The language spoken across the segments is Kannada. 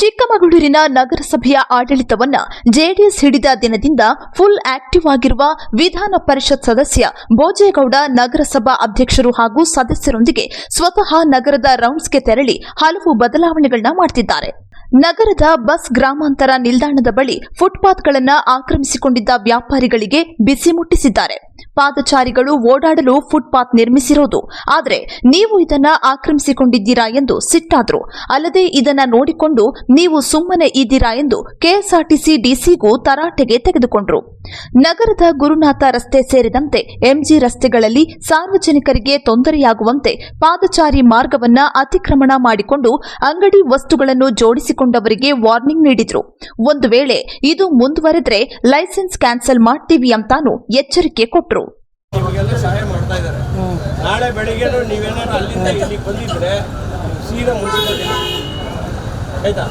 ಚಿಕ್ಕಮಗಳೂರಿನ ನಗರಸಭೆಯ ಆಡಳಿತವನ್ನ ಜೆಡಿಎಸ್ ಹಿಡಿದ ದಿನದಿಂದ ಫುಲ್ ಆಕ್ಟಿವ್ ಆಗಿರುವ ವಿಧಾನ ಪರಿಷತ್ ಸದಸ್ಯ ಭೋಜೇಗೌಡ ನಗರಸಭಾ ಅಧ್ಯಕ್ಷರು ಹಾಗೂ ಸದಸ್ಯರೊಂದಿಗೆ ಸ್ವತಃ ನಗರದ ರೌಂಡ್ಸ್ಗೆ ತೆರಳಿ ಹಲವು ಬದಲಾವಣೆಗಳನ್ನ ಮಾಡ್ತಿದ್ದಾರೆ. ನಗರದ ಬಸ್ ಗ್ರಾಮಾಂತರ ನಿಲ್ದಾಣದ ಬಳಿ ಫುಟ್ಪಾತ್ಗಳನ್ನು ಆಕ್ರಮಿಸಿಕೊಂಡಿದ್ದ ವ್ಯಾಪಾರಿಗಳಿಗೆ ಬಿಸಿ ಮುಟ್ಟಿಸಿದ್ದಾರೆ. ಪಾದಚಾರಿಗಳು ಓಡಾಡಲು ಫುಟ್ಪಾತ್ ನಿರ್ಮಿಸಿರೋದು. ಆದರೆ ನೀವು ಇದನ್ನ ಆಕ್ರಮಿಸಿಕೊಂಡಿದ್ದೀರಾ ಎಂದು ಸಿಟ್ಟಾದ್ರು. ಅಲ್ಲದೆ ಇದನ್ನ ನೋಡಿಕೊಂಡು ನೀವು ಸುಮ್ಮನೆ ಇದ್ದೀರಾ ಎಂದು ಕೆಎಸ್ಆರ್ಟಿಸಿ ಡಿಸಿಗೂ ತರಾಟೆಗೆ ತೆಗೆದುಕೊಂಡ್ರು. ನಗರದ ಗುರುನಾಥ ರಸ್ತೆ ಸೇರಿದಂತೆ ಎಂಜಿ ರಸ್ತೆಗಳಲ್ಲಿ ಸಾರ್ವಜನಿಕರಿಗೆ ತೊಂದರೆಯಾಗುವಂತೆ ಪಾದಚಾರಿ ಮಾರ್ಗವನ್ನ ಅತಿಕ್ರಮಣ ಮಾಡಿಕೊಂಡು ಅಂಗಡಿ ವಸ್ತುಗಳನ್ನು ಜೋಡಿಸಿಕೊಂಡವರಿಗೆ ವಾರ್ನಿಂಗ್ ನೀಡಿದ್ರು. ಒಂದು ವೇಳೆ ಇದು ಮುಂದುವರೆದ್ರೆ ಲೈಸೆನ್ಸ್ ಕ್ಯಾನ್ಸಲ್ ಮಾಡ್ತೀವಿ ಅಂತಾನು ಎಚ್ಚರಿಕೆ ಕೊಟ್ರು. ಸಹಾಯ ಮಾಡ್ತಾ ಇದ್ದಾರೆ. ನಾಳೆ ಬೆಳಿಗ್ಗೆ ನೀವೇನಾದ್ರು ಅಲ್ಲಿಂದ ಇಲ್ಲಿಗೆ ಬಂದಿದ್ರೆ ಸೀದಾ ಮುನ್ಸಿಪಾಲಿಟಿ ಆಯ್ತಾ?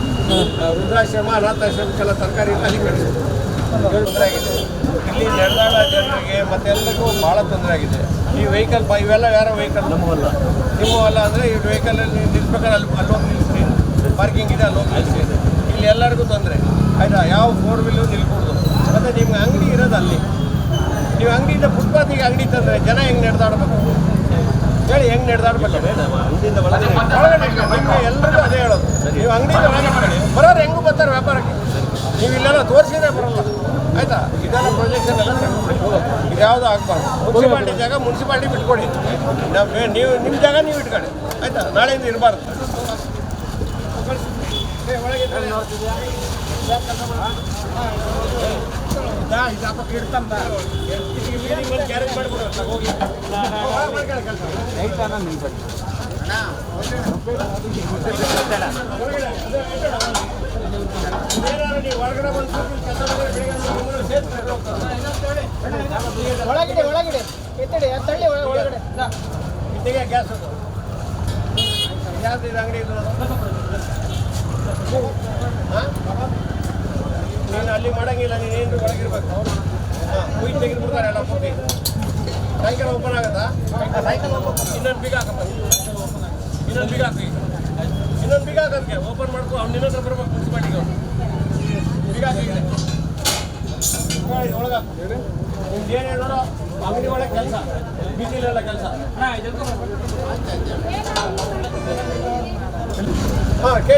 ವೃದ್ಧಾಶ್ರಮ ಅನಾಥಾಶ್ರಮಕ್ಕೆಲ್ಲ ತರಕಾರಿ ಎಲ್ಲ ಅಲ್ಲಿ ಕಳಿಸೋದು ತೊಂದರೆ ಆಗಿದೆ. ಇಲ್ಲಿ ನಡೆದಾಡ ಜನರಿಗೆ ಮತ್ತೆಲ್ಲರಿಗೂ ಭಾಳ ತೊಂದರೆ ಆಗಿದೆ. ಈ ವೆಹಿಕಲ್ ಇವೆಲ್ಲ ಯಾರೋ ವೆಹಿಕಲ್ ನಮ್ಮವಲ್ಲ. ನಿಮ್ಮವಲ್ಲ ಅಂದರೆ ಈ ವೆಹಿಕಲಲ್ಲಿ ನಿಲ್ಸ್ಬೇಕಾದ್ರೆ ಅಲ್ಲಿ ಅಲ್ಲಿ ಹೋಗಿ ನಿಲ್ಲಿಸ್ರಿ ಪಾರ್ಕಿಂಗ್ ಇದೆ ಅಲ್ಲಿ ಹೋಗಿ ನಿಲ್ಲಿಸಿ ಇಲ್ಲಿ ಎಲ್ಲರಿಗೂ ತೊಂದರೆ. ಆಯ್ತಾ? ಯಾವ ಫೋರ್ ವೀಲು ನಿಲ್ಕೊಡ್ದು ಮತ್ತು ನಿಮ್ಗೆ ಅಂಗಡಿ ಇರೋದು ಅಲ್ಲಿ. ನೀವು ಅಂಗಡಿಯಿಂದ ಫುಟ್ಪಾತಿಗೆ ಅಂಗಡಿ ತಂದ್ರೆ ಜನ ಹೆಂಗ್ ನಡೆದಾಡ್ಬೇಕು? ಹೇಳಿ ಹೆಂಗ್ ನಡೆದಾಡ್ಬೇಕು? ಅಂಗಡಿಯಿಂದ ಒಳಗಡೆ ಎಲ್ಲರಿಗೂ ಅದೇ ಹೇಳೋದು. ನೀವು ಅಂಗಡಿಯಿಂದ ಒಳಗಡೆ ಬರೋರು ಹೆಂಗೂ ಬರ್ತಾರೆ ವ್ಯಾಪಾರಕ್ಕೆ? ನೀವು ಇಲ್ಲೆಲ್ಲ ತೋರಿಸಿದ್ರೆ ಬರಲ್ಲ. ಆಯ್ತಾ? ಇದೆಲ್ಲ ಪ್ರೊಜೆಕ್ಷನ್ ಎಲ್ಲ ಇದು ಯಾವುದು ಆಗಬಾರ್ದು? ಮುನ್ಸಿಪಾಲ್ಟಿ ಜಾಗ ಮುನ್ಸಿಪಾಲ್ಟಿ ಬಿಟ್ಕೊಡಿ. ನಾವು ನೀವು ನಿಮ್ಮ ಜಾಗ ನೀವು ಇಟ್ಕೊಳ್ಳಿ. ಆಯ್ತಾ? ನಾಳೆಯಿಂದ ಇರಬಾರ್ದು. ಗ್ಯಾರೇಜ್ ಒಳಗಡೆ ಒಳಗಡೆ. ಎತ್ತಡಿ ತಳ್ಳಿ ಒಳ- ಒಳಗಡೆ. ಇಟ್ಟಿಗೆ ಗ್ಯಾಸ್ ಯಾವ್ದು ಇದು ಅಂಗಡಿ ನೀನು ಅಲ್ಲಿ ಮಾಡಂಗಿಲ್ಲ, ನೀನು ಏನು ಒಳಗಿರ್ಬೇಕು? ಹಾಂ ಕುಯ್ದು ತೆಗೆದ್ಬಿಡ್ತಾರೆ ಎಲ್ಲ ಪೂರ್ತಿ ಸೈಕಲ್ ಓಪನ್ ಆಗುತ್ತಾ? ಇನ್ನೊಂದು ಬೀಗ ಹಾಕಪ್ಪ. ಇನ್ನೊಂದು ಬೀಗ ಹಾಕಿ ಇನ್ನೊಂದು ಬೀಗ ಹಾಕೋದಕ್ಕೆ ಓಪನ್ ಮಾಡ್ಕೊ, ಅವ್ನು ಹತ್ರ ಬರ್ಬೇಕು, ಮುನ್ಸಿಪಾಲ್ಟಿಗೆ ಅವ್ನು. ಬೀಗ ಹಾಕಿದ್ರೆ ಒಳಗಾಕು ಏನು ಹೇಳೋರು ಅಂಗಡಿ ಒಳಗೆ ಕೆಲಸ. ಬಿಸಿಲೆಲ್ಲ ಕೆಲಸ.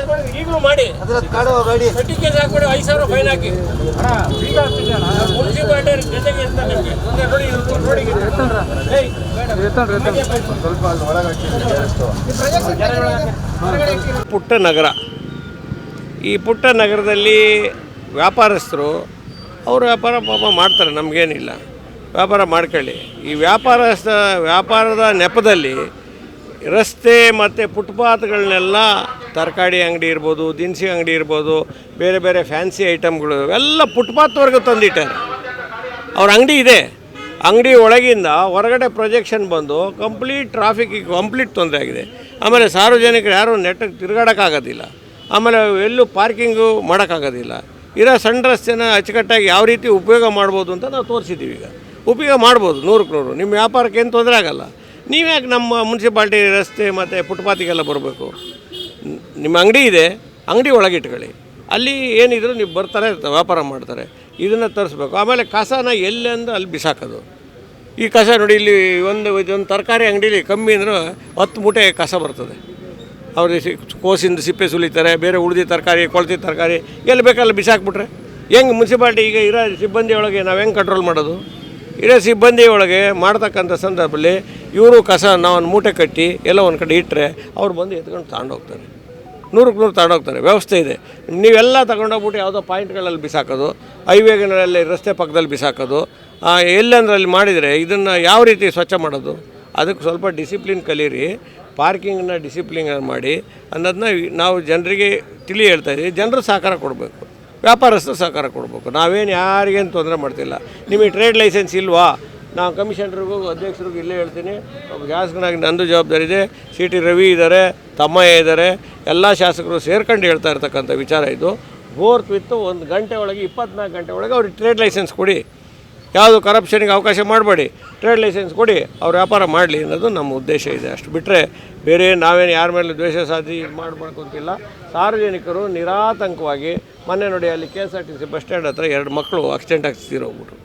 ಮಾಡಿ ಈಗಲೂ ಮಾಡಿ. ಪಟ್ಟಿ ಕೇಸ್ ಹಾಕ್ಬಿಡಿ ಐದು ಸಾವಿರ ಫೈನ್ ಹಾಕಿ. ಮುನ್ಸಿಪಾಲ್ಟಿ ಜೊತೆಗೆ ಇರ್ತಾರೆ ನಿಮಗೆ. ಪುಟ್ಟ ನಗರ. ಈ ಪುಟ್ಟ ನಗರದಲ್ಲಿ ವ್ಯಾಪಾರಸ್ಥರು ಅವರು ವ್ಯಾಪಾರ ಪಾಪ ಮಾಡ್ತಾರೆ ನಮಗೇನಿಲ್ಲ. ವ್ಯಾಪಾರ ಮಾಡ್ಕೊಳ್ಳಿ. ಈ ವ್ಯಾಪಾರಸ್ಥ ವ್ಯಾಪಾರದ ನೆಪದಲ್ಲಿ ರಸ್ತೆ ಮತ್ತು ಫುಟ್ಪಾತ್ಗಳನ್ನೆಲ್ಲ ತರಕಾರಿ ಅಂಗಡಿ ಇರ್ಬೋದು, ದಿನಸಿ ಅಂಗಡಿ ಇರ್ಬೋದು, ಬೇರೆ ಬೇರೆ ಫ್ಯಾನ್ಸಿ ಐಟಮ್ಗಳು ಎಲ್ಲ ಫುಟ್ಪಾತ್ವರೆಗೂ ತಂದಿಟ್ಟಾರೆ. ಅವ್ರ ಅಂಗಡಿ ಇದೆ. ಅಂಗಡಿ ಒಳಗಿಂದ ಹೊರಗಡೆ ಪ್ರೊಜೆಕ್ಷನ್ ಬಂದು ಕಂಪ್ಲೀಟ್ ಟ್ರಾಫಿಕ್ಕಿಗೆ ಕಂಪ್ಲೀಟ್ ತೊಂದರೆ ಆಗಿದೆ. ಆಮೇಲೆ ಸಾರ್ವಜನಿಕರು ಯಾರೂ ನೆಟ್ಟಗೆ ತಿರುಗಾಡೋಕ್ಕಾಗೋದಿಲ್ಲ. ಆಮೇಲೆ ಎಲ್ಲೂ ಪಾರ್ಕಿಂಗು ಮಾಡೋಕ್ಕಾಗೋದಿಲ್ಲ. ಇರೋ ಸಣ್ಣ ರಸ್ತೆನ ಅಚ್ಚುಕಟ್ಟಾಗಿ ಯಾವ ರೀತಿ ಉಪಯೋಗ ಮಾಡ್ಬೋದು ಅಂತ ನಾವು ತೋರಿಸಿದ್ದೀವಿ ಈಗ. ಉಪಯೋಗ ಮಾಡ್ಬೋದು ನೂರಕ್ಕೆ ನೂರು ನಿಮ್ಮ ವ್ಯಾಪಾರಕ್ಕೆ ಏನು ತೊಂದರೆ ಆಗೋಲ್ಲ. ನೀವ್ಯಾಕೆ ನಮ್ಮ ಮುನ್ಸಿಪಾಲ್ಟಿ ರಸ್ತೆ ಮತ್ತು ಫುಟ್ಪಾತಿಗೆಲ್ಲ ಬರಬೇಕು? ನಿಮ್ಮ ಅಂಗಡಿ ಇದೆ, ಅಂಗಡಿ ಒಳಗೆ ಇಟ್ಕೊಳ್ಳಿ. ಅಲ್ಲಿ ಏನಿದ್ರು ನೀವು ಬರ್ತಾರೆ, ವ್ಯಾಪಾರ ಮಾಡ್ತಾರೆ. ಇದನ್ನು ತರಿಸ್ಬೇಕು. ಆಮೇಲೆ ಕಸನ ಎಲ್ಲೆಂದು ಅಲ್ಲಿ ಬಿಸಾಕೋದು. ಈ ಕಸ ನೋಡಿ ಇಲ್ಲಿ ಒಂದು, ಇದೊಂದು ತರಕಾರಿ ಅಂಗಡೀಲಿ ಕಮ್ಮಿ ಅಂದ್ರೆ ಹತ್ತು ಮೂಟೆ ಕಸ ಬರ್ತದೆ. ಅವ್ರು ಕೋಸಿಂದ ಸಿಪ್ಪೆ ಸುಲಿತಾರೆ, ಬೇರೆ ಉಳಿದಿ ತರಕಾರಿ ಕೊಳ್ತಿ ತರಕಾರಿ, ಎಲ್ಲಿ ಬೇಕಲ್ಲಿ ಬಿಸಾಕ್ಬಿಟ್ರೆ. ಹೆಂಗೆ ಮುನ್ಸಿಪಾಲ್ಟಿ ಈಗ ಇರೋ ಸಿಬ್ಬಂದಿ ಒಳಗೆ ನಾವು ಹೆಂಗೆ ಕಂಟ್ರೋಲ್ ಮಾಡೋದು? ಇರೋ ಸಿಬ್ಬಂದಿ ಒಳಗೆ ಮಾಡ್ತಕ್ಕಂಥ ಸಂದರ್ಭದಲ್ಲಿ ಇವರು ಕಸ ಒಂದು ಮೂಟೆ ಕಟ್ಟಿ ಎಲ್ಲ ಒಂದು ಕಡೆ ಇಟ್ಟರೆ ಅವ್ರು ಬಂದು ಎತ್ಕೊಂಡು ತಗೊಂಡೋಗ್ತಾರೆ. ನೂರಕ್ಕೆ ನೂರು ತಗೊಂಡೋಗ್ತಾರೆ, ವ್ಯವಸ್ಥೆ ಇದೆ. ನೀವೆಲ್ಲ ತಗೊಂಡೋಗ್ಬಿಟ್ಟು ಯಾವುದೋ ಪಾಯಿಂಟ್ಗಳಲ್ಲಿ ಬಿಸಾಕೋದು, ಹೈವೇಗಳಲ್ಲಿ ರಸ್ತೆ ಪಕ್ಕದಲ್ಲಿ ಬಿಸಾಕೋದು ಎಲ್ಲೆಂದ್ರಲ್ಲಿ ಮಾಡಿದರೆ ಇದನ್ನು ಯಾವ ರೀತಿ ಸ್ವಚ್ಛ ಮಾಡೋದು? ಅದಕ್ಕೆ ಸ್ವಲ್ಪ ಡಿಸಿಪ್ಲಿನ್ ಕಲೀರಿ ಪಾರ್ಕಿಂಗನ್ನ ಡಿಸಿಪ್ಲಿನ್ ಮಾಡಿ ಅನ್ನೋದನ್ನ ನಾವು ಜನರಿಗೆ ತಿಳಿ ಹೇಳ್ತಾ ಇದ್ದೀವಿ. ಜನರು ಸಹಕಾರ ಕೊಡಬೇಕು, ವ್ಯಾಪಾರಸ್ಥರು ಸಹಕಾರ ಕೊಡಬೇಕು. ನಾವೇನು ಯಾರಿಗೇನು ತೊಂದರೆ ಮಾಡ್ತಿಲ್ಲ. ನಿಮಗೆ ಟ್ರೇಡ್ ಲೈಸೆನ್ಸ್ ಇಲ್ವಾ? ನಾವು ಕಮಿಷನರ್ಗೂ ಅಧ್ಯಕ್ಷರಿಗೂ ಇಲ್ಲೇ ಹೇಳ್ತೀನಿ. ಒಬ್ಬ ಶಾಸಕನಾಗಿ ನಂದು ಜವಾಬ್ದಾರಿ ಇದೆ. ಸಿ ಟಿ ರವಿ ಇದ್ದಾರೆ, ತಮ್ಮಯ್ಯ ಇದ್ದಾರೆ. ಎಲ್ಲ ಶಾಸಕರು ಸೇರ್ಕೊಂಡು ಹೇಳ್ತಾ ಇರ್ತಕ್ಕಂಥ ವಿಚಾರ ಇದು. ಫೋರ್ತ್ ವಿತ್ತು ಒಂದು ಗಂಟೆ ಒಳಗೆ, ಇಪ್ಪತ್ನಾಲ್ಕು ಗಂಟೆ ಒಳಗೆ ಅವ್ರಿಗೆ ಟ್ರೇಡ್ ಲೈಸೆನ್ಸ್ ಕೊಡಿ. ಯಾವುದು ಕರಪ್ಷನ್ಗೆ ಅವಕಾಶ ಮಾಡಬೇಡಿ. ಟ್ರೇಡ್ ಲೈಸೆನ್ಸ್ ಕೊಡಿ, ಅವ್ರು ವ್ಯಾಪಾರ ಮಾಡಲಿ ಅನ್ನೋದು ನಮ್ಮ ಉದ್ದೇಶ ಇದೆ ಅಷ್ಟು. ಬಿಟ್ಟರೆ ಬೇರೆ ನಾವೇನು ಯಾರ ಮೇಲೆ ದ್ವೇಷ ಸಾಧಿ ಇದು ಮಾಡಬೇಕು ಅಂತಿಲ್ಲ ಸಾರ್ವಜನಿಕರು ನಿರಾತಂಕವಾಗಿ ಮೊನ್ನೆ ನೋಡಿ ಅಲ್ಲಿ K S R T C bus stand ಹತ್ರ ಎರಡು ಮಕ್ಕಳು ಆಕ್ಸಿಡೆಂಟ್ ಆಗಿ ತೀರೋಗ್ಬಿಟ್ರು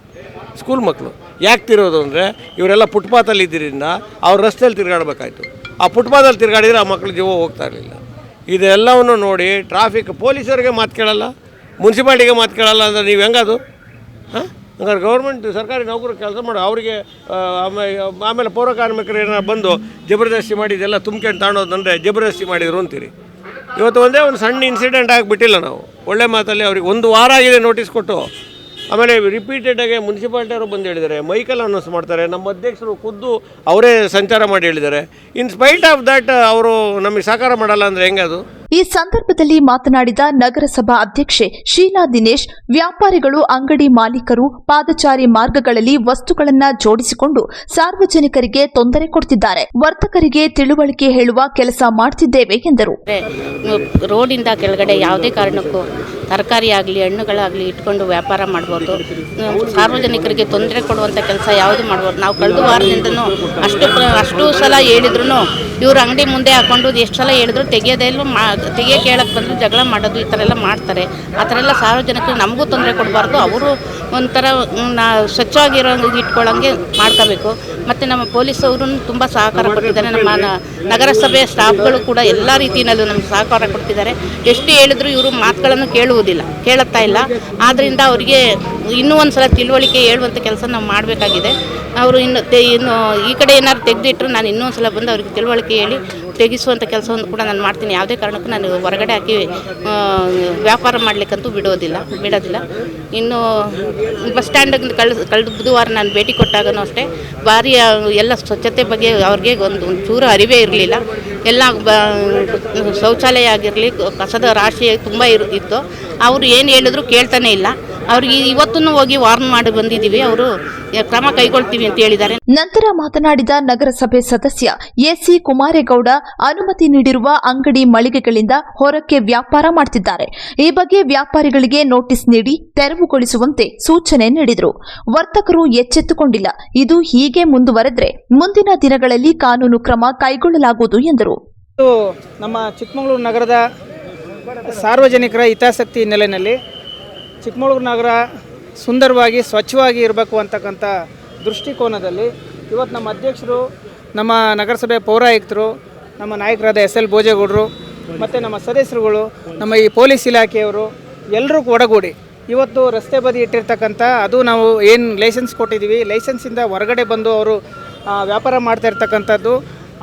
ಸ್ಕೂಲ್ ಮಕ್ಕಳು. ಯಾಕೆ ತಿರೋದು ಅಂದರೆ ಇವರೆಲ್ಲ ಫುಟ್ಪಾತಲ್ಲಿ ಇದ್ದಿದ್ದರಿಂದ ಅವ್ರು ರಸ್ತೆಯಲ್ಲಿ ತಿರುಗಾಡಬೇಕಾಯ್ತು. ಆ ಫುಟ್ಪಾತಲ್ಲಿ ತಿರುಗಾಡಿದ್ರೆ ಆ ಮಕ್ಕಳು ಜೀವ ಹೋಗ್ತಾ ಇರಲಿಲ್ಲ. ಇದೆಲ್ಲವನ್ನು ನೋಡಿ ಟ್ರಾಫಿಕ್ ಪೊಲೀಸರಿಗೆ ಮಾತು ಕೇಳಲ್ಲ, ಮುನ್ಸಿಪಾಲ್ಟಿಗೆ ಮಾತು ಕೇಳಲ್ಲ ಅಂದರೆ ನೀವು ಹೆಂಗದು? ಹಾಂ? ಹಂಗಾರೆ ಗೌರ್ಮೆಂಟ್ ಸರ್ಕಾರಿ ನೌಕರು ಕೆಲಸ ಮಾಡಿ, ಅವರಿಗೆ ಆಮೇಲೆ ಆಮೇಲೆ ಪೌರ ಕಾರ್ಮಿಕರು ಏನಾರು ಬಂದು ಜಬರ್ದಸ್ತಿ ಮಾಡಿ ಇದೆಲ್ಲ ತುಂಬ್ಕೊಂಡು ತಾಣೋದಂದರೆ ಜಬರ್ದಸ್ತಿ ಮಾಡಿದ್ರು ಅಂತೀರಿ. ಇವತ್ತು ಒಂದೇ ಒಂದು ಸಣ್ಣ ಇನ್ಸಿಡೆಂಟ್ ಆಗಿಬಿಟ್ಟಿಲ್ಲ ನಾವು. ಒಳ್ಳೆ ಮಾತಲ್ಲಿ ಅವ್ರಿಗೆ ಒಂದು ವಾರ ಆಗಿದೆ ನೋಟಿಸ್ ಕೊಟ್ಟು. ಆಮೇಲೆ ರಿಪೀಟೆಡಾಗಿ ಮುನ್ಸಿಪಾಲ್ಟಿಯವರು ಬಂದು ಹೇಳಿದ್ದಾರೆ ಮೈಕಲ್ ಅನೌನ್ಸ್ ಮಾಡ್ತಾರೆ ನಮ್ಮ ಅಧ್ಯಕ್ಷರು ಖುದ್ದು ಅವರೇ ಸಂಚಾರ ಮಾಡಿ ಹೇಳಿದ್ದಾರೆ. ಇನ್ ಸ್ಪೈಟ್ ಆಫ್ ದಟ್ ಅವರು ನಮಗೆ ಸಹಕಾರ ಮಾಡಲ್ಲ ಅಂದ್ರೆ ಹೆಂಗದು ಈ ಸಂದರ್ಭದಲ್ಲಿ ಮಾತನಾಡಿದ ನಗರಸಭಾ ಅಧ್ಯಕ್ಷೆ ಶೀಲಾ ದಿನೇಶ್ ವ್ಯಾಪಾರಿಗಳು ಅಂಗಡಿ ಮಾಲೀಕರು ಪಾದಚಾರಿ ಮಾರ್ಗಗಳಲ್ಲಿ ವಸ್ತುಗಳನ್ನ ಜೋಡಿಸಿಕೊಂಡು ಸಾರ್ವಜನಿಕರಿಗೆ ತೊಂದರೆ ಕೊಡ್ತಿದ್ದಾರೆ. ವರ್ತಕರಿಗೆ ತಿಳುವಳಿಕೆ ಹೇಳುವ ಕೆಲಸ ಮಾಡ್ತಿದ್ದೇವೆ ಎಂದರು. ರೋಡ್ ರೋಡಿಂದ ಕೆಳಗಡೆ ಯಾವುದೇ ಕಾರಣಕ್ಕೂ ತರಕಾರಿ ಆಗಲಿ, ಹಣ್ಣುಗಳಾಗಲಿ ಇಟ್ಕೊಂಡು ವ್ಯಾಪಾರ ಮಾಡ್ಬೋದು. ಸಾರ್ವಜನಿಕರಿಗೆ ತೊಂದರೆ ಕೊಡುವಂಥ ಕೆಲಸ ಯಾವುದು ಮಾಡ್ಬೋದು. ನಾವು ಕಳೆದ ವಾರದಿಂದನೂ ಅಷ್ಟು ಅಷ್ಟು ಸಲ ಹೇಳಿದ್ರು ಇವ್ರ ಅಂಗಡಿ ಮುಂದೆ ಹಾಕೊಂಡು ಎಷ್ಟು ಸಲ ಹೇಳಿದ್ರು ತೆಗಿಯೋದೇ ಇಲ್ಲ, ಮಾ, ತೆಗೆಯೋ ಕೇಳಕ್ಕೆ ಬಂದರೂ ಜಗಳ ಮಾಡೋದು ಈ ಥರ ಎಲ್ಲ ಮಾಡ್ತಾರೆ. ಆ ಥರ ಎಲ್ಲ ಸಾರ್ವಜನಿಕರು ನಮಗೂ ತೊಂದರೆ ಕೊಡಬಾರ್ದು. ಅವರು ಒಂಥರ ನಾ ಸ್ವಚ್ಛವಾಗಿರೋ ಇಟ್ಕೊಳ್ಳೋಂಗೆ ಮಾಡ್ಕೋಬೇಕು. ಮತ್ತು ನಮ್ಮ ಪೊಲೀಸವರು ತುಂಬ ಸಹಕಾರ ಕೊಟ್ಟಿದ್ದಾರೆ. ನಮ್ಮ ನಗರಸಭೆಯ ನಗರಸಭೆ ಸ್ಟಾಫ್ಗಳು ಕೂಡ ಎಲ್ಲ ರೀತಿಯಲ್ಲೂ ನಮ್ಗೆ ಸಹಕಾರ ಕೊಡ್ತಿದ್ದಾರೆ. ಎಷ್ಟು ಹೇಳಿದ್ರು ಇವರು ಮಾತುಗಳನ್ನು ಕೇಳುವುದಿಲ್ಲ ಕೇಳುತ್ತಾ ಇಲ್ಲ. ಆದ್ದರಿಂದ ಅವರಿಗೆ ಇನ್ನೂ ಒಂದು ಸಲ ತಿಳುವಳಿಕೆ ಹೇಳುವಂಥ ಕೆಲಸ ನಾವು ಮಾಡಬೇಕಾಗಿದೆ. ಅವರು ಇನ್ನು ಇನ್ನು ಈ ಕಡೆ ಏನಾದ್ರು ತೆಗೆದಿಟ್ಟರು ನಾನು ಇನ್ನೊಂದು ಸಲ ಬಂದು ಅವ್ರಿಗೆ ತಿಳುವಳಿಕೆ ಹೇಳಿ ತೆಗಿಸುವಂಥ ಕೆಲಸವನ್ನು ಕೂಡ ನಾನು ಮಾಡ್ತೀನಿ. ಯಾವುದೇ ಕಾರಣಕ್ಕೂ ನಾನು ಹೊರಗಡೆ ಹಾಕಿ ವ್ಯಾಪಾರ ಮಾಡಲಿಕ್ಕಂತೂ ಬಿಡೋದಿಲ್ಲ ಬಿಡೋದಿಲ್ಲ. ಇನ್ನು ಬಸ್ ಸ್ಟ್ಯಾಂಡಿಗೆ ಕಳ್ದು, ಕಳೆದ ಬುಧವಾರ ನಾನು ಭೇಟಿ ಕೊಟ್ಟಾಗನೂ ಅಷ್ಟೇ, ಭಾರಿ ಎಲ್ಲ ಸ್ವಚ್ಛತೆ ಬಗ್ಗೆ ಅವ್ರಿಗೆ ಒಂದು ಚೂರು ಅರಿವೇ ಇರಲಿಲ್ಲ. ಎಲ್ಲ ಬ, ಶೌಚಾಲಯ ಆಗಿರಲಿ, ಕಸದ ರಾಶಿ ತುಂಬ ಇರು, ಇತ್ತು. ಅವರು ಏನು ಹೇಳಿದ್ರು ಕೇಳ್ತಾನೆ ಇಲ್ಲ. ಅವ್ರಿಗೆ ಇವತ್ತೂ ಹೋಗಿ ವಾರ್ನ್ ಮಾಡಿ ಬಂದಿದ್ದೀವಿ ಅವರು ಕ್ರಮ ಕೈಗೊಳ್ತೀವಿ ಅಂತ ಹೇಳಿದ್ದಾರೆ. ನಂತರ ಮಾತನಾಡಿದ ನಗರಸಭೆ ಸದಸ್ಯ ಎಸಿ ಕುಮಾರೇಗೌಡ ಅನುಮತಿ ನೀಡಿರುವ ಅಂಗಡಿ ಮಳಿಗೆಗಳಿಂದ ಹೊರಕ್ಕೆ ವ್ಯಾಪಾರ ಮಾಡ್ತಿದ್ದಾರೆ. ಈ ಬಗ್ಗೆ ವ್ಯಾಪಾರಿಗಳಿಗೆ ನೋಟಿಸ್ ನೀಡಿ ತೆರವುಗೊಳಿಸುವಂತೆ ಸೂಚನೆ ನೀಡಿದರು. ವರ್ತಕರು ಎಚ್ಚೆತ್ತುಕೊಂಡಿಲ್ಲ. ಇದು ಹೀಗೆ ಮುಂದುವರೆದ್ರೆ ಮುಂದಿನ ದಿನಗಳಲ್ಲಿ ಕಾನೂನು ಕ್ರಮ ಕೈಗೊಳ್ಳಲಾಗುವುದು ಎಂದರು. ನಮ್ಮ ಚಿಕ್ಕಮಗಳೂರು ನಗರದ ಸಾರ್ವಜನಿಕರ ಹಿತಾಸಕ್ತಿ ಹಿನ್ನೆಲೆಯಲ್ಲಿ ಚಿಕ್ಕಮಗಳೂರು ನಗರ ಸುಂದರವಾಗಿ, ಸ್ವಚ್ಛವಾಗಿ ಇರಬೇಕು ಅಂತಕ್ಕಂಥ ದೃಷ್ಟಿಕೋನದಲ್ಲಿ ಇವತ್ತು ನಮ್ಮ ಅಧ್ಯಕ್ಷರು, ನಮ್ಮ ನಗರಸಭೆ ಪೌರಾಯುಕ್ತರು, ನಮ್ಮ ನಾಯಕರಾದ ಎಸ್ ಎಲ್ ಭೋಜೇಗೌಡರು, ಮತ್ತು ನಮ್ಮ ಸದಸ್ಯರುಗಳು, ನಮ್ಮ ಈ ಪೊಲೀಸ್ ಇಲಾಖೆಯವರು ಎಲ್ಲರೂ ಒಡಗೂಡಿ. ಇವತ್ತು ರಸ್ತೆ ಬದಿ ಇಟ್ಟಿರ್ತಕ್ಕಂಥ, ಅದು ನಾವು ಏನು ಲೈಸೆನ್ಸ್ ಕೊಟ್ಟಿದ್ದೀವಿ ಲೈಸೆನ್ಸಿಂದ ಹೊರಗಡೆ ಬಂದು ಅವರು ವ್ಯಾಪಾರ ಮಾಡ್ತಾ ಇರ್ತಕ್ಕಂಥದ್ದು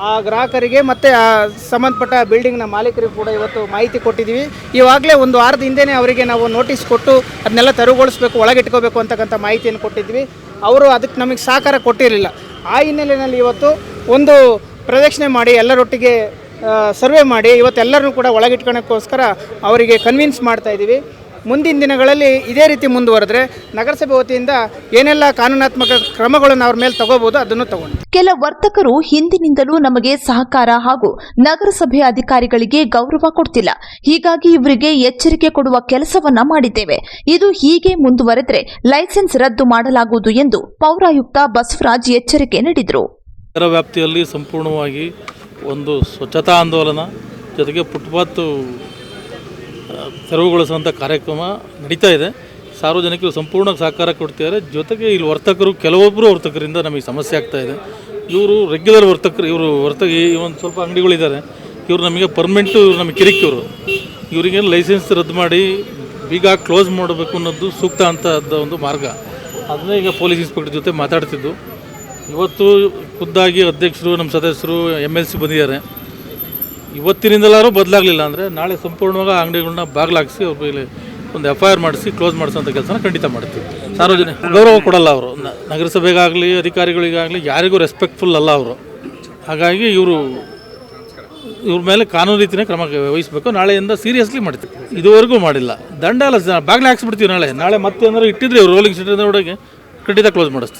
ಆ ಗ್ರಾಹಕರಿಗೆ ಮತ್ತು ಆ ಸಂಬಂಧಪಟ್ಟ ಬಿಲ್ಡಿಂಗ್ನ ಮಾಲೀಕರಿಗೆ ಕೂಡ ಇವತ್ತು ಮಾಹಿತಿ ಕೊಟ್ಟಿದ್ದೀವಿ. ಇವಾಗಲೇ ಒಂದು ವಾರದ ಹಿಂದೆನೇ ಅವರಿಗೆ ನಾವು ನೋಟಿಸ್ ಕೊಟ್ಟು ಅದನ್ನೆಲ್ಲ ತೆರವುಗೊಳಿಸಬೇಕು, ಒಳಗಿಟ್ಕೋಬೇಕು ಅಂತಕ್ಕಂಥ ಮಾಹಿತಿಯನ್ನು ಕೊಟ್ಟಿದ್ವಿ ಅವರು ಅದಕ್ಕೆ ನಮಗೆ ಸಹಕಾರ ಕೊಟ್ಟಿರಲಿಲ್ಲ. ಆ ಹಿನ್ನೆಲೆಯಲ್ಲಿ ಇವತ್ತು ಒಂದು ಪ್ರದಕ್ಷಿಣೆ ಮಾಡಿ ಎಲ್ಲರೊಟ್ಟಿಗೆ ಸರ್ವೆ ಮಾಡಿ ಇವತ್ತೆಲ್ಲರನ್ನೂ ಕೂಡ ಒಳಗಿಟ್ಕೊಳ್ಳೋಕ್ಕೋಸ್ಕರ ಅವರಿಗೆ ಕನ್ವಿನ್ಸ್ ಮಾಡ್ತಾ ಇದ್ದೀವಿ. ಮುಂದಿನ ದಿನಗಳಲ್ಲಿ ಇದೇ ರೀತಿ ಮುಂದುವರೆದ್ರೆ ನಗರಸಭೆ ವತಿಯಿಂದ ಏನೆಲ್ಲ ಕಾನೂನಾತ್ಮಕ ಕ್ರಮಗಳನ್ನು ಅವ್ರ ಮೇಲೆ ತಗೋಬಹುದು ಅದನ್ನು ತಗೊಂಡು. ಕೆಲ ವರ್ತಕರು ಹಿಂದಿನಿಂದಲೂ ನಮಗೆ ಸಹಕಾರ ಹಾಗೂ ನಗರಸಭೆ ಅಧಿಕಾರಿಗಳಿಗೆ ಗೌರವ ಕೊಡ್ತಿಲ್ಲ. ಹೀಗಾಗಿ ಇವರಿಗೆ ಎಚ್ಚರಿಕೆ ಕೊಡುವ ಕೆಲಸವನ್ನ ಮಾಡಿದ್ದೇವೆ. ಇದು ಹೀಗೆ ಮುಂದುವರೆದ್ರೆ ಲೈಸೆನ್ಸ್ ರದ್ದು ಮಾಡಲಾಗುವುದು ಎಂದು ಪೌರಾಯುಕ್ತ ಬಸವರಾಜ್ ಎಚ್ಚರಿಕೆ ನೀಡಿದರು. ನಗರ ವ್ಯಾಪ್ತಿಯಲ್ಲಿ ಸಂಪೂರ್ಣವಾಗಿ ಒಂದು ಸ್ವಚ್ಛತಾ ಆಂದೋಲನ ಜೊತೆಗೆ ಫುಟ್ಪಾತು ತೆರವುಗೊಳಿಸುವಂಥ ಕಾರ್ಯಕ್ರಮ ನಡೀತಾ ಇದೆ. ಸಾರ್ವಜನಿಕರು ಸಂಪೂರ್ಣ ಸಹಕಾರ ಕೊಡ್ತಿದ್ದಾರೆ. ಜೊತೆಗೆ ಇಲ್ಲಿ ವರ್ತಕರು ಕೆಲವೊಬ್ಬರು ವರ್ತಕರಿಂದ ನಮಗೆ ಸಮಸ್ಯೆ ಆಗ್ತಾ ಇದೆ. ಇವರು ರೆಗ್ಯುಲರ್ ವರ್ತಕರು, ಇವರು ವರ್ತಕ ಈ ಒಂದು ಸ್ವಲ್ಪ ಅಂಗಡಿಗಳಿದ್ದಾರೆ. ಇವರು ನಮಗೆ ಪರ್ಮನೆಂಟು ಇವರು ನಮಗೆ ಕಿರಿಕಿವರು ಇವರಿಗೆ ಲೈಸೆನ್ಸ್ ರದ್ದು ಮಾಡಿ ಬೀಗ ಕ್ಲೋಸ್ ಮಾಡಬೇಕು ಅನ್ನೋದು ಸೂಕ್ತ ಅಂತ ಒಂದು ಮಾರ್ಗ. ಅದನ್ನೇ ಈಗ ಪೊಲೀಸ್ ಇನ್ಸ್ಪೆಕ್ಟರ್ ಜೊತೆ ಮಾತಾಡ್ತಿದ್ದು. ಇವತ್ತು ಖುದ್ದಾಗಿ ಅಧ್ಯಕ್ಷರು, ನಮ್ಮ ಸದಸ್ಯರು ಎಂ ಎಲ್ ಸಿ ಬಂದಿದ್ದಾರೆ. ಇವತ್ತಿನಿಂದಲಾರು ಬದಲಾಗಲಿಲ್ಲ ಅಂದರೆ ನಾಳೆ ಸಂಪೂರ್ಣವಾಗಿ ಅಂಗಡಿಗಳನ್ನ ಬಾಗಿಲಾಗಿಸಿ ಅವ್ರ ಮೇಲೆ ಒಂದು ಎಫ್ ಐ ಆರ್ ಮಾಡಿಸಿ ಕ್ಲೋಸ್ ಮಾಡಿಸೋಂಥ ಕೆಲಸನ ಖಂಡಿತ ಮಾಡ್ತೀವಿ. ಸಾರ್ವಜನಿಕ ಗೌರವ ಕೊಡಲ್ಲ ಅವರು. ನಗರಸಭೆಗಾಗಲಿ, ಅಧಿಕಾರಿಗಳಿಗಾಗಲಿ ಯಾರಿಗೂ ರೆಸ್ಪೆಕ್ಟ್ಫುಲ್ ಅಲ್ಲ ಅವರು. ಹಾಗಾಗಿ ಇವರು ಇವ್ರ ಮೇಲೆ ಕಾನೂನು ರೀತಿಯೇ ಕ್ರಮ ವಹಿಸಬೇಕು. ನಾಳೆಯಿಂದ ಸೀರಿಯಸ್ಲಿ ಮಾಡ್ತೀವಿ. ಇದುವರೆಗೂ ಮಾಡಿಲ್ಲ. ದಂಡ ಅಲ್ಲ ಬಾಗಿಲು ಹಾಕ್ಸ್ಬಿಡ್ತೀವಿ ನಾಳೆ. ನಾಳೆ ಮತ್ತೆ ಏನಾದ್ರು ಇಟ್ಟಿದ್ರೆ ರೋಲಿಂಗ್ ಶೀಟ್ ಒಳಗೆ ಖಂಡಿತ ಕ್ಲೋಸ್ ಮಾಡಿಸ್ತೀವಿ.